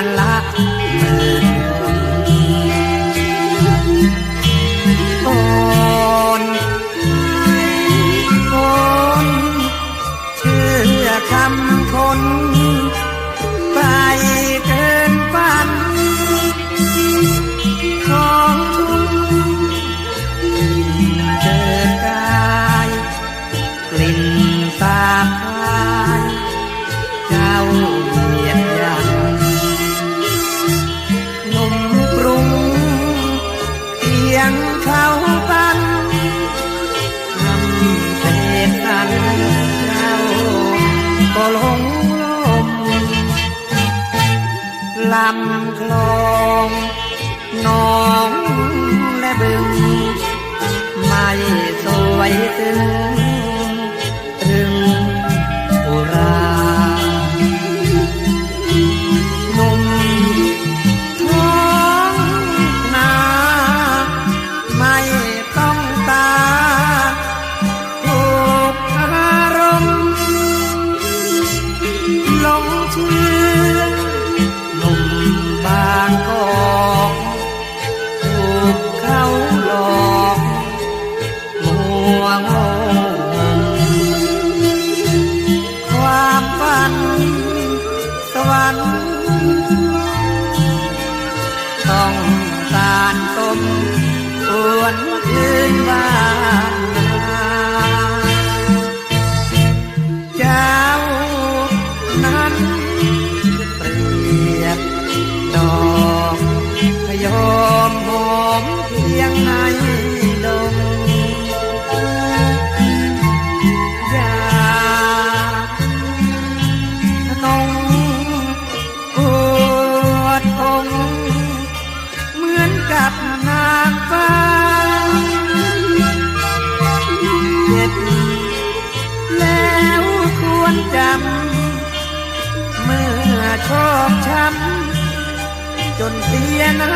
านละหมื่น ก็ลงลมลำคลองน้องและบึงไม่สวยเสือ ต้องการตมควรคืนบ้าน ชอบช้ำจนเสียน้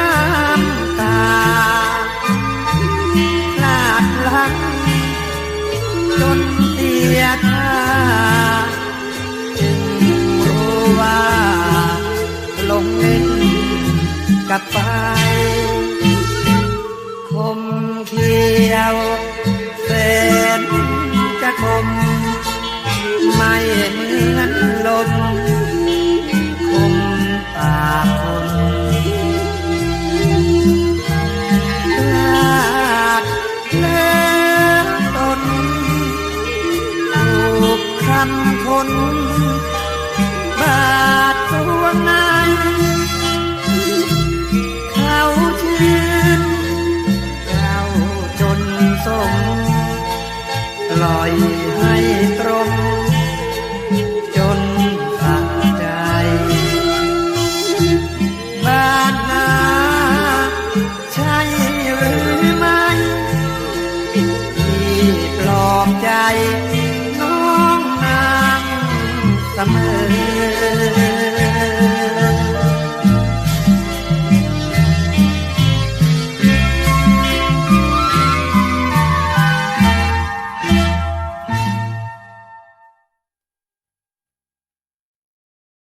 ำตาพลาดลั้งจนเสียท่าจึงรู้ว่าลงเล่นกับไปคมเขียวแสนจะคม กคำคน บาดตัวในเขา